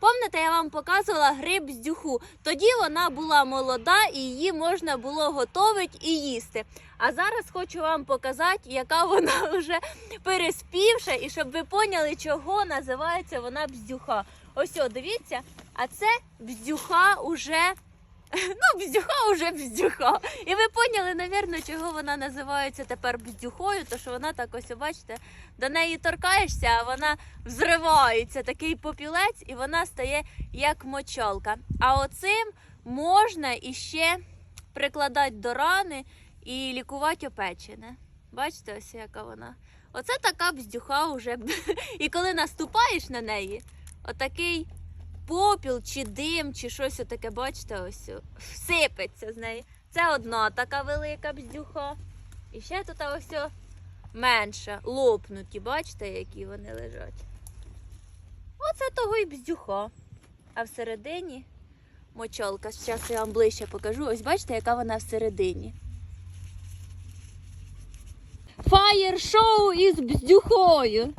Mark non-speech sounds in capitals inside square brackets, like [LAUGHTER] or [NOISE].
Пам'ятаєте, я вам показувала гриб бздюху. Тоді вона була молода і її можна було готовити і їсти. А зараз хочу вам показати, яка [LAUGHS] вона вже переспівша, і щоб ви поняли, чого називається вона бздюха. Ось, о, дивіться, а це бздюха уже. [LAUGHS] Ну, бздюха уже бздюха. І ви поняли, напевно, чого вона називається тепер бздюхою, то що вона так ось, бачите, до неї торкаєшся, а вона взривається, такий попілець, і вона стає як мочалка. А оцим можна іще прикладати до рани і лікувати опечене. Бачите, ось яка вона. Оце така бздюха уже. [LAUGHS] І коли наступаєш на неї, отакий попіл чи дим, чи щось отаке, бачите, ось сипеться з неї. Це одна така велика бздюха. І ще тут ось менша, лопнуті, бачите, які вони лежать. Оце того і бздюха. А всередині мочалка. Зараз я вам ближче покажу. Ось бачите, яка вона всередині. Фаєр шоу із бздюхою.